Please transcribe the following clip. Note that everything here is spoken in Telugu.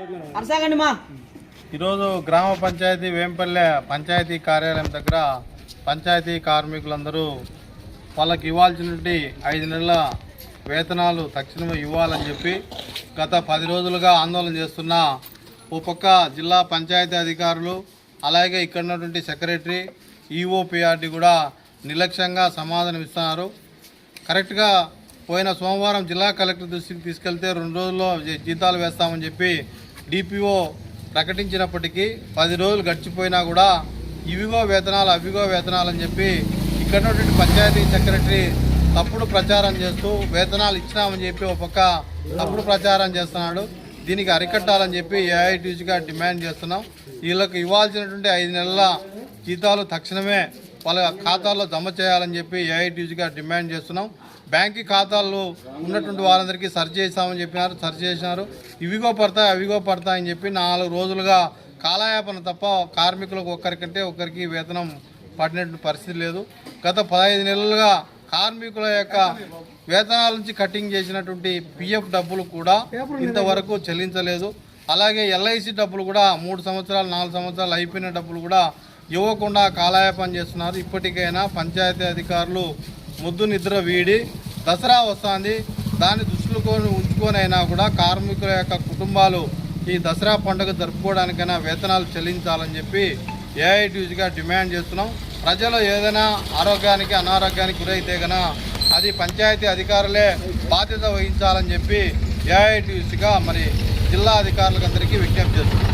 అరసాగండి మా ఈరోజు గ్రామ పంచాయతీ వేంపల్లె పంచాయతీ కార్యాలయం దగ్గర పంచాయతీ కార్మికులందరూ వాళ్ళకి ఇవ్వాల్సినటువంటి ఐదు నెలల వేతనాలు తక్షణమే ఇవ్వాలని చెప్పి గత పది రోజులుగా ఆందోళన చేస్తున్న ఓ పక్క జిల్లా పంచాయతీ అధికారులు అలాగే ఇక్కడ ఉన్నటువంటి సెక్రటరీ ఈఓపిఆర్డి కూడా నిర్లక్ష్యంగా సమాధానం ఇస్తున్నారు. కరెక్ట్గా పోయిన సోమవారం జిల్లా కలెక్టర్ దృష్టికి తీసుకెళ్తే రెండు రోజుల్లో జీతాలు వేస్తామని చెప్పి డిపిఓ ప్రకటించినప్పటికీ పది రోజులు గడిచిపోయినా కూడా ఇవిగో వేతనాలు అవిగో వేతనాలు అని చెప్పి ఇక్కడ ఉన్నటువంటి పంచాయతీ సెక్రటరీ తప్పుడు ప్రచారం చేస్తూ వేతనాలు ఇచ్చినామని చెప్పి ఒక పక్క తప్పుడు ప్రచారం చేస్తున్నాడు. దీనికి అరికట్టాలని చెప్పి ఏఐటీసీగా డిమాండ్ చేస్తున్నాం. వీళ్ళకి ఇవ్వాల్సినటువంటి ఐదు నెలల జీతాలు తక్షణమే వాళ్ళ ఖాతాల్లో జమ చేయాలని చెప్పి ఏఐటీసీగా డిమాండ్ చేస్తున్నాం. బ్యాంకు ఖాతాల్లో ఉన్నటువంటి వారందరికీ సర్చ్ చేస్తామని చెప్పినారు సర్చ్ చేసినారు. ఇవిగో పడతాయి అవిగో పడతాయని చెప్పి నాలుగు రోజులుగా కాలయాపన తప్ప కార్మికులకు ఒక్కరికంటే ఒక్కరికి వేతనం పడినటువంటి పరిస్థితి లేదు. గత పదహైదు నెలలుగా కార్మికుల యొక్క వేతనాల నుంచి కటింగ్ చేసినటువంటి పిఎఫ్ డబ్బులు కూడా ఇంతవరకు చెల్లించలేదు. అలాగే ఎల్ఐసి డబ్బులు కూడా మూడు సంవత్సరాలు నాలుగు సంవత్సరాలు అయిపోయిన డబ్బులు కూడా ఇవ్వకుండా కాలయాపన చేస్తున్నారు. ఇప్పటికైనా పంచాయతీ అధికారులు ముద్దు నిద్ర వీడి దసరా వస్తుంది. దాన్ని దృష్టిలో ఉంచుకొనైనా కూడా కార్మికుల యొక్క కుటుంబాలు ఈ దసరా పండుగ జరుపుకోవడానికైనా వేతనాలు చెల్లించాలని చెప్పి ఏఐటీసీగా డిమాండ్ చేస్తున్నాం. ప్రజలు ఏదైనా ఆరోగ్యానికి అనారోగ్యానికి గురైతే కనుక అది పంచాయతీ అధికారులే బాధ్యత వహించాలని చెప్పి ఏఐటీసీగా మరి జిల్లా అధికారులకు అందరికీ విజ్ఞప్తి చేస్తున్నాం.